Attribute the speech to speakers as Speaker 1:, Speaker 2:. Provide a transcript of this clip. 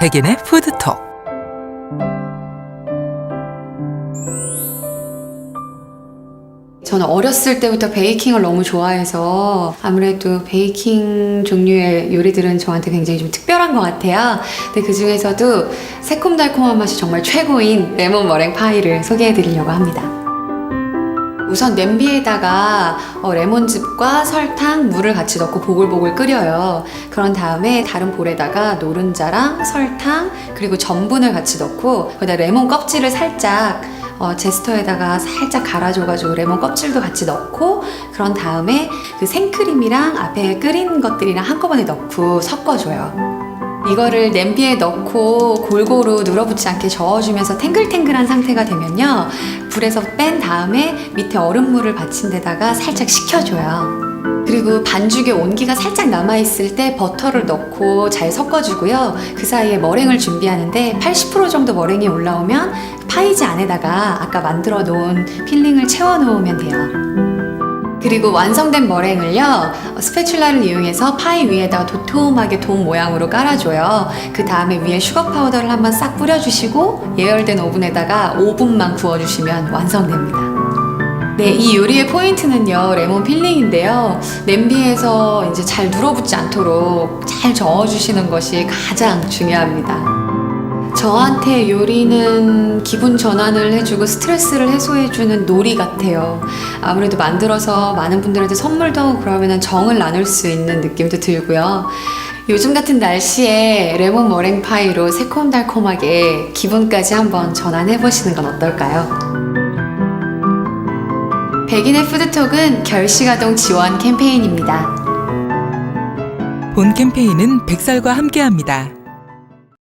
Speaker 1: 백인의 푸드톡
Speaker 2: 저는 어렸을 때부터 베이킹을 너무 좋아해서 아무래도 베이킹 종류의 요리들은 저한테 굉장히 좀 특별한 것 같아요. 근데 그 중에서도 새콤달콤한 맛이 정말 최고인 레몬 머랭 파이를 소개해 드리려고 합니다. 우선 냄비에다가 어, 레몬즙과 설탕, 물을 같이 넣고 보글보글 끓여요. 그런 다음에 다른 볼에다가 노른자랑 설탕 그리고 전분을 같이 넣고 거기다 레몬 껍질을 살짝 어, 제스터에다가 살짝 갈아줘가지고 레몬 껍질도 같이 넣고 그런 다음에 그 생크림이랑 앞에 끓인 것들이랑 한꺼번에 넣고 섞어줘요. 이거를 냄비에 넣고 골고루 눌어붙지 않게 저어주면서 탱글탱글한 상태가 되면요. 불에서 뺀 다음에 밑에 얼음물을 받친 데다가 살짝 식혀줘요. 그리고 반죽에 온기가 살짝 남아있을 때 버터를 넣고 잘 섞어주고요. 그 사이에 머랭을 준비하는데 80% 정도 머랭이 올라오면 파이지 안에다가 아까 만들어 놓은 필링을 채워 놓으면 돼요. 그리고 완성된 머랭을요 스패츌라를 이용해서 파이 위에다가 도톰하게 돔 모양으로 깔아줘요 그 다음에 위에 슈거 파우더를 한번 싹 뿌려주시고 예열된 오븐에다가 5분만 구워주시면 완성됩니다 네, 이 요리의 포인트는요, 레몬 필링인데요. 냄비에서 이제 잘 눌어붙지 않도록 잘 저어주시는 것이 가장 중요합니다. 저한테 요리는 기분 전환을 해주고 스트레스를 해소해주는 놀이 같아요. 아무래도 만들어서 많은 분들한테 선물도 하고 그러면 정을 나눌 수 있는 느낌도 들고요. 요즘 같은 날씨에 레몬 머랭 파이로 새콤달콤하게 기분까지 한번 전환해 보시는 건 어떨까요? 백인의 푸드톡은 결시가동 지원 캠페인입니다.
Speaker 1: 본 캠페인은 백설과 함께합니다.